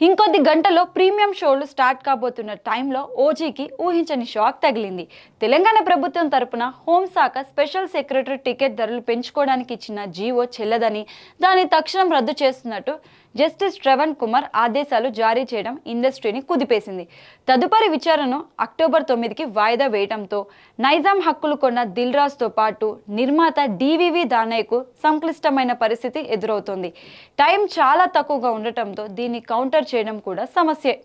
ఇంకొద్ది గంటలో ప్రీమియం షోలు స్టార్ట్ కాబోతున్న టైంలో ఓజీకి ఊహించని షాక్ తగిలింది. తెలంగాణ ప్రభుత్వం తరపున హోంశాఖ స్పెషల్ సెక్రటరీ టికెట్ ధరలు పెంచుకోవడానికి ఇచ్చిన జీవో చెల్లదని దాన్ని తక్షణం రద్దు చేస్తున్నట్టు జస్టిస్ శ్రవణ్ కుమార్ ఆదేశాలు జారీ చేయడం ఇండస్ట్రీని కుదిపేసింది. తదుపరి విచారణను అక్టోబర్ తొమ్మిదికి వాయిదా వేయడంతో నైజాం హక్కులు కొన్న దిల్రాజ్తో పాటు నిర్మాత డివివి దానయ్యకు సంక్లిష్టమైన పరిస్థితి ఎదురవుతోంది. టైం చాలా తక్కువగా ఉండటంతో దీన్ని కౌంటర్ చేయడం కూడా సమస్యే.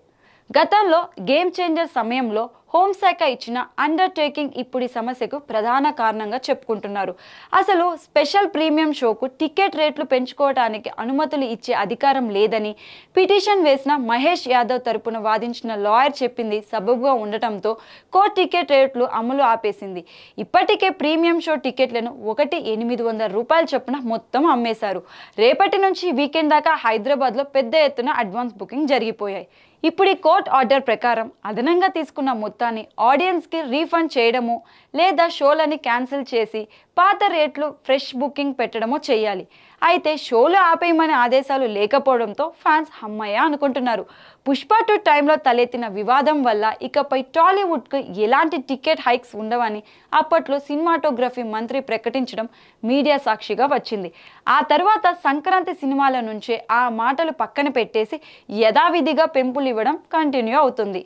గతంలో గేమ్ చేంజర్ సమయంలో హోంశాఖ ఇచ్చిన అండర్టేకింగ్ ఇప్పుడు ఈ సమస్యకు ప్రధాన కారణంగా చెప్పుకుంటున్నారు. అసలు స్పెషల్ ప్రీమియం షోకు టికెట్ రేట్లు పెంచుకోవడానికి అనుమతులు ఇచ్చే అధికారం లేదని పిటిషన్ వేసిన మహేష్ యాదవ్ తరపున వాదించిన లాయర్ చెప్పింది సబబుగా ఉండటంతో కోర్టు టికెట్ రేట్లు అమలు ఆపేసింది. ఇప్పటికే ప్రీమియం షో టికెట్లను ఒకటి ఎనిమిది వందల రూపాయల చొప్పున మొత్తం అమ్మేశారు. రేపటి నుంచి వీకెండ్ దాకా హైదరాబాద్లో పెద్ద ఎత్తున అడ్వాన్స్ బుకింగ్ జరిగిపోయాయి. ఇప్పుడు ఈ కోర్ట్ ఆర్డర్ ప్రకారం అదనంగా తీసుకున్న మొత్తం మొత్తాన్ని ఆడియన్స్కి రీఫండ్ చేయడము లేదా షోలని క్యాన్సిల్ చేసి పాత రేట్లు ఫ్రెష్ బుకింగ్ పెట్టడమో చేయాలి. అయితే షోలు ఆపేయమనే ఆదేశాలు లేకపోవడంతో ఫ్యాన్స్ హమ్మయ్య అనుకుంటున్నారు. పుష్ప టూ టైంలో తలెత్తిన వివాదం వల్ల ఇకపై టాలీవుడ్కు ఎలాంటి టికెట్ హైక్స్ ఉండవని అప్పట్లో సినిమాటోగ్రఫీ మంత్రి ప్రకటించడం మీడియా సాక్షిగా వచ్చింది. ఆ తర్వాత సంక్రాంతి సినిమాల నుంచే ఆ మాటలు పక్కన పెట్టేసి యథావిధిగా పెంపులు ఇవ్వడం కంటిన్యూ అవుతుంది.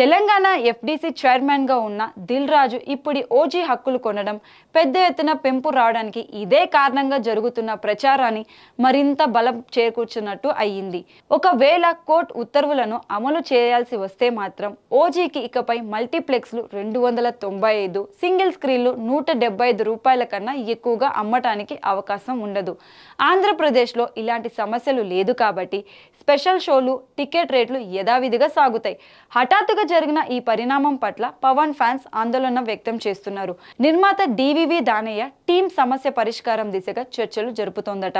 తెలంగాణ ఎఫ్డీసీ చైర్మన్గా ఉన్న దిల్ రాజు ఇప్పుడు ఓజీ హక్కులు కొనడం పెద్ద ఎత్తున పెంపు రావడానికి ఇదే కారణంగా జరుగుతున్న ప్రచారాన్ని మరింత బలం చేకూర్చున్నట్టు అయ్యింది. ఒకవేళ కోర్టు ఉత్తర్వులను అమలు చేయాల్సి వస్తే మాత్రం ఓజీకి ఇకపై మల్టీప్లెక్స్లు రెండు వందల తొంభై ఐదు సింగిల్ స్క్రీన్లు నూట డెబ్బై ఐదు రూపాయల కన్నా ఎక్కువగా అమ్మటానికి అవకాశం ఉండదు. ఆంధ్రప్రదేశ్లో ఇలాంటి సమస్యలు లేదు కాబట్టి స్పెషల్ షోలు టికెట్ రేట్లు యథావిధిగా సాగుతాయి. హఠాత్తుగా జరిగిన ఈ పరిణామం పట్ల పవన్ ఫ్యాన్స్ ఆందోళన వ్యక్తం చేస్తున్నారు. నిర్మాత డివివి దానయ్య టీం సమస్య పరిష్కారం దిశగా చర్చలు జరుపుతోందట.